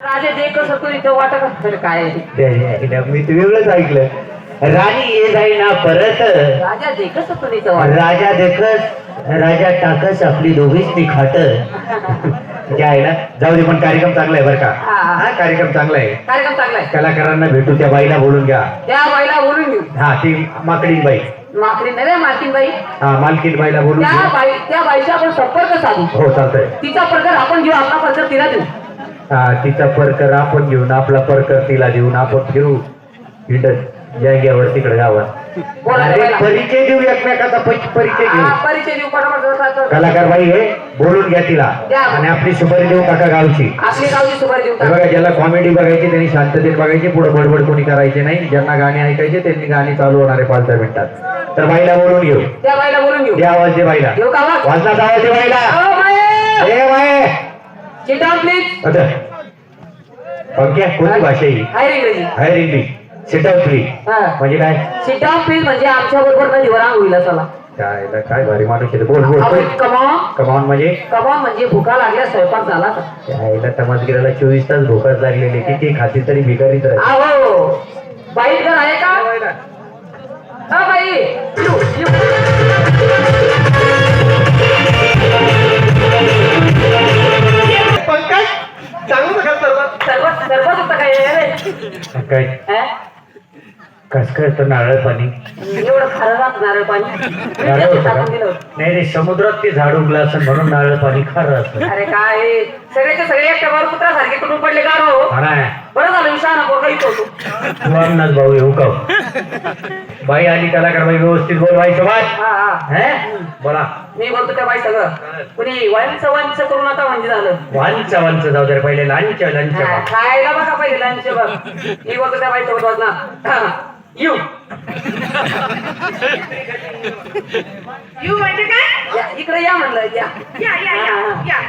राजा जे कसं तू इथं वाटत असतं काय? आहे ते. त्या- मी तर वेगळंच ऐकलं. राणी ये जाईना परत. राजा जे कसं तू इथं वाटत राजा देखस राजा टाकस आपली दोघीच ती खाट. जे आहे ना जाऊ दे पण कार्यक्रम चांगला आहे बरं का. हा, हा. हा कार्यक्रम चांगला आहे. कार्यक्रम चांगला आहे. कलाकारांना भेटू त्या बाईला बोलून घ्या. त्या बाईला बोलून घेऊ. हा ती माकडीन बाई. माकडी नाही रे मालकीन बाई. हा मालकीन बाईला बोलून त्या घेऊ बाई त्या बाईचा आपण संपर्क साधू. हो चालतंय. तिचा प्रकार आपण घेऊ आपला प्रकार तिला देऊ. तिचा परकर आपण घेऊन आपला परकर तिला देऊन आपण फिरू. हिंडत जाग्यावर तिकडे गावात. परिचय देऊ एकमेकाचा परिचय घेऊ. परिचय देऊ कलाकार बाई हे बोलून घ्या तिला. द्या. आणि आपली सुपारी देऊ काका गावची? बघा ज्याला कॉमेडी बघायची त्यांनी शांततेत बघायची पुढे बडबड कोणी करायचे नाही. ज्यांना गाणी ऐकायचे त्यांनी गाणी चालू होणार पाच दहा मिनिटात. तर बाईला बोलून घेऊ. त्या बाईला बोलून घेऊ. दे आवाज दे बाईला. घेऊ का आवाज? दे बाईला. ओके कोणती भाषा ही? इंग्रजी हायर इंग्लिश सिटअप फ्री हा. म्हणजे काय? down, please म्हणजे आमच्या बरोबर नदीवर आंघोळीला चला. काय काय भारी माणूस आहे. बोल बोल बोल. कमॉन कमावून म्हणजे? कमॉन म्हणजे भुका लागल्या स्वयंपाक झाला का यायला तमासगिराला चोवीस तास भोकाच लागलेले. किती खाती तरी भिकारीच राहते अहो बाई घर आहे का? हा बाई. येऊ, येऊ. काय? हा? कस काय तर नारळ पाणी? एवढं खारं राहत नारळ पाणी. मी नारळ त्याच्यात होतं टाकून का? दिलं होतं. नाही रे समुद्रात ते झाड उगलं असं म्हणून नारळ पाणी खारं असतं. अरे काय? सगळ्याचे सगळे एकट्या बरोबर पुत्रासारखे कुठून पडले का हो हा ना. बरं झालं विषाणा पोरगा इथं होतो तू अंगणात भाऊ येऊ का? बाई आली कलाकार बाई व्यवस्थित बोलवायचं बाय हा हा. हे? बोला. मी बोलतो त्या बाई सगळं कुणी वाईचं वाईचं करून आता म्हणजे झालं. वांचा वांचा जाऊ दे पहिले लांच्या हा, लांच्या खायला बघा पहिले लंच बघ. मी बोलतो त्या बाई सोबत वाजणार यू. यू म्हणजे काय? या, इकडे या म्हणलं या. या या या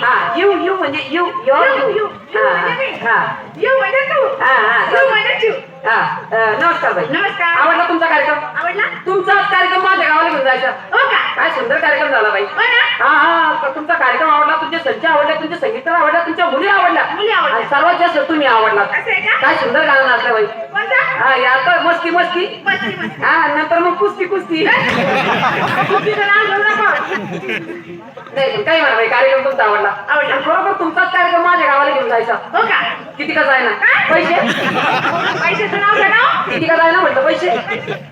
हा यू. यू म्हणजे यू यू, यू यू, यू. हा म्हणजे मी. हा. यू म्हणजे तू? हा, हा, यू म्हणजे तू? अ, नमस्कार बाई. नमस्कार. आवडला तुमचा कार्यक्रम? आवडला? तुमचा कार्यक्रम माझ्या गावाला घेऊन जायचा. हो का? काय सुंदर कार्यक्रम झाला बाई. हो ना? हा हा तुमचा कार्यक्रम आवडला तुमचे संच आवडले तुमचे संगीत आवडल्या तुमच्या मुली आवडल्या. मुली आवडल्या. आणि सर्वात जास्त तुम्ही आवडला. असं आहे का? काय सुंदर गाणं नाचलं बाई. कोणता? हा या तर मस्ती मस्ती. मस्ती मस्ती. हा नंतर मग कुस्ती कुस्ती. कुस्तीचं नाव घेऊ नको. नाही पण काय म्हणा बाई कार्यक्रम तुमचा आवडला. आवडला. तुमचाच कार्यक्रम माझ्या गावाला घेऊन जायचा. हो का? किती का जायना? काय? पैसे? पैशाचं नाव घ्या नाव किती का जायना म्हटलं पैसे?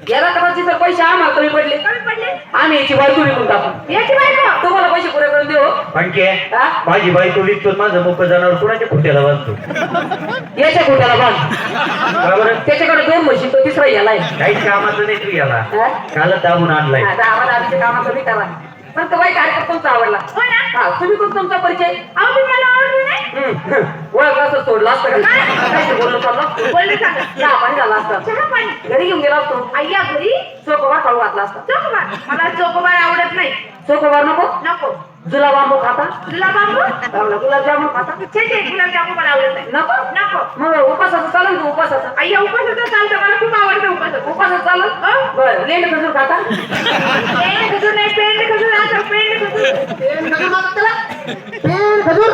याला कदाचित पैसे आम्हाला कमी पडले. कमी पडले? आम्ही याची बाजू विकून टाकू. याची बायको? तुम्हाला पैसे पुरे करून देऊ? आणखी हा? माझी बायको विकतो माझं मुख जनावर कुणाच्या खुट्याला बांधतो? याच्या खोट्याला बांध. का बरं त्याच्याकडे दोन म्हशी तो तिसरा यालाय. काहीच कामाचं नाही तू याला. हा? काल दाबून आणलाय. आता आम्हाला आधीच्या कामात कमी करा. पण तो बाई कार्यक्रम तुमचा आवडला. हो ना? हा तुम्ही कोण तुमचा परिचय? अहो तुम्ही मला ओळखलं नाही. हम्म. ओळखलं असं सोडलं असतं का काय? ते बोललो चाललं बोलले सांगा चहा पाणी झाला असतं. चहा पाणी. घरी घेऊन गेला असतो. अय्या घरी. चोकोबार खाऊ घातला असता. चोकोबार मला चोकोबार आवडत नाही. चोकोबार नको? नको. जुला बांबू खाता? तुला बाबू चांगला. गुलाबजामुन खाता? छे छे गुलाबजामू मला आवडत नाही. नको? नको. मग उपासाचं चालेल का उपासाचं? अय्या उपासाचं चालतं. मला खूप आवडतं उपासाचं. उपासाचं चालेल? हो. बरं. लेंड खजूर खाता? पेंड खजूर नाही पेंड खजूर आता पेंड खजूर पेन खजूर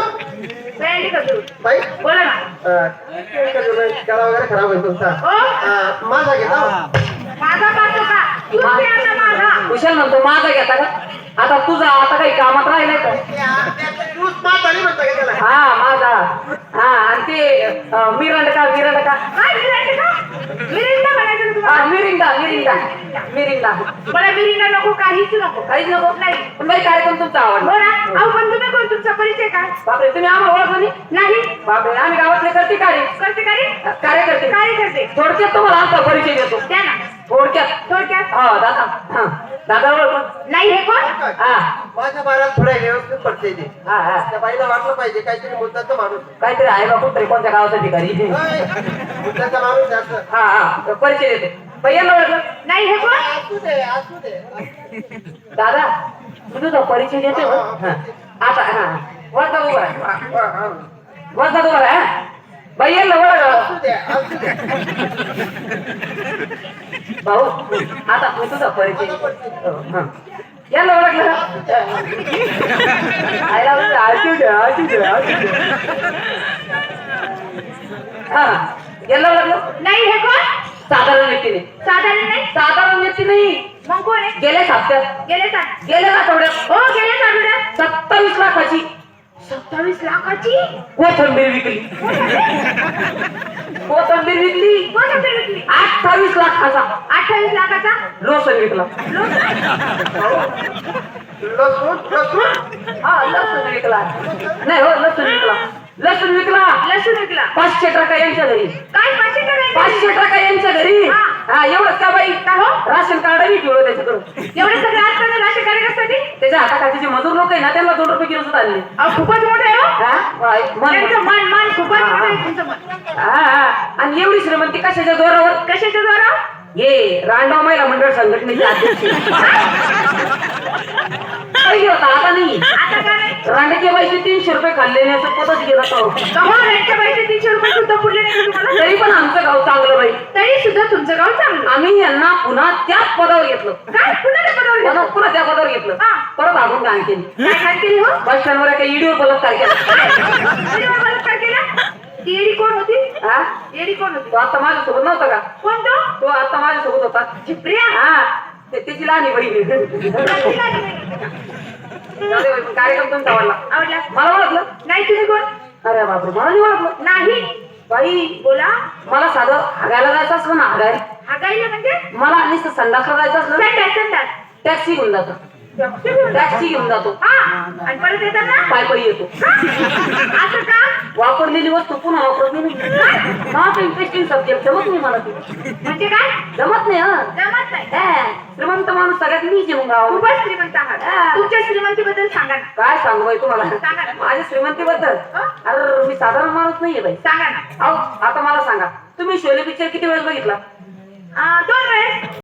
पेंड खजूर बाई बोला ना अं, पेन खजूर गळा वगैरे खराब होईल तुमचा हो अं, माझा घेता माझा पाहतो का तू आता माझा कुशल म्हणतो माझा घेता का आता तुझा आता काही कामात राहिलाय का? माझा नाही म्हणता का त्याला हा माझा. हा आणि ते अं, मिरंड का मिरंड का काय का हा मिरिंडा मिरिंडा. मिरिंडा. मला मिरिंडा नको काहीच नको. काहीच नको. नाही. पण बाई कार्यक्रम तुमचा हो आवडला ना? अहो पण तुम्ही कोण? तुमचा परिचय काय? बापरे तुम्ही आम्हाला ओळखलं नाही? नाही. बापरे आम्ही गावातले करते कार्य करते का रे कार्यकर्ते. थोडक्यात तुम्हाला आमचा परिचय देतो. द्या ना. थोडक्यात. थोडक्यात? हा दादा. हा. दादा नाही हे कोण? हा माझ्या बारात थोडा व्यवस्थित पडते ते. हा हा. त्या बाईला वाटलं पाहिजे काहीतरी मुद्दाचा माणूस काहीतरी आहे बा कुठतरी कोणत्या गावाचा ठिकाणी होय, मुद्दाचा माणूस आहे असं. हा हा. परिचय देतो. भैयाला ओळखलं नाही हे कोण? असू दे असू दे. दादा तुझा परिचय देते. आता हा वरचा उभा आहे वरचा उभा आहे हा. असू दे भाऊ आता मी तुझा परिचय. देतो. हो, हा. याला ओळखलं आईला म्हणते, आजू दे, आजू दे, आजू दे. हा. याला ओळखलं नाही हे कोण? साधारण व्यक्तीने. साधारण नाही? साधारण व्यक्ती नाही. मग कोण आहे? गेल्या हप्त्यात गेले सात. गेल्या आठवड्यात हो गेले आठवड्यात सत्तावीस लाखाची. सत्तावीस लाखाची? कोथंबीर विकली. कोथंबीर विकली. होते विकली. अठ्ठावीस लाखाचा. अठ्ठावीस लाखाचा? लोसन विकला. लसूण? लसूण? हा लसूण विकला. नाही हो लसूण विकला. लसूण विकला. लसूण विकला. पाचशे टका यांच्या घरी. काय पाचशे टका हा. हा एवढंच का बाई? का हो? राशन कार्ड बी ठेवलं त्याच्याकडून. एवढे सगळे आजकाल राशन कार्ड ते त्याच्या हाताखालचे जे मजूर लोक आहे ना त्यांना दोन रुपये किलो सुद्धा आणले खूपच मोठं आहे हो. हा? बाई, मन- त्यांचं मन मन खूपच हा, मोठं आहे हा. तुमचं मन. हा, हा. आणि एवढी श्रीमंती कशाच्या जोरावर? कशाच्या द्वारा ये रांडव महिला मंडळ संघटनेचे अध्यक्ष. आता नाही. आता काय? रांडेचे पैसे तीनशे रुपये खाल्ले नाही असं पतच गेला तो. कहो रेंटच्या पैसे तीनशे रुपये सुद्धा पुरले नाही का तुम्हाला? तरी पण आमचं गाव चांगलं बाई. तरी सुद्धा तुमचं गाव चांगलं. आम्ही यांना पुन्हा त्याच पदावर घेतलं. काय? पुन्हा ते पदावर घेतलं? पुन्हा त्या पदावर घेतलं. हा. परत आपण घाण केली काय काय केली हो? बस स्टँडवर एका ईडीवर बलात्कार केला. तरी मग बलात्कार केला? ती येडी कोण होती? हा? येडी कोण होती? तो आता माझ्यासोबत नव्हता का? कोण तो? तो आता माझ्यासोबत होता. चिपऱ्या हा. त्याची लहानी बहीण. कार्यक्रम तुमचा आवडला. आवडला. मला ओळखलं? नाही तुम्ही कोण? अरे बापरे मला नाही ओळखलं. नाही. बाई बोला. मला साधं हागायला जायचं असलं ना हागाय. हा गायला म्हणजे? मला नुसतं संडासला जायचं असलं संडास संडास. टॅक्सी घेऊन जातो. टॅक्सी घेऊन जातो. हा आणि परत येतात ना पाय पायी येतो? असं वापरलेली वस्तू पुन्हा वापरत नाही. नॉट इंटरेस्टिंग सब्जेक्ट जमत नाही मला ते. म्हणजे काय? जमत नाही हा. जमत नाही. हा, श्रीमंत माणूस सगळ्यात मी जेवून गाव खूपच श्रीमंत आहात. हा. तुमच्या श्रीमंतीबद्दल सांगा ना. काय सांगू बाई तुम्हाला? सांगा ना. माझ्या श्रीमंतीबद्दल? हा? अरे मी साधारण माणूस नाहीये बाई. सांगा ना. अहो आता मला सांगा. तुम्ही शोले पिक्चर किती वेळेस बघितला? दोन वेळेस.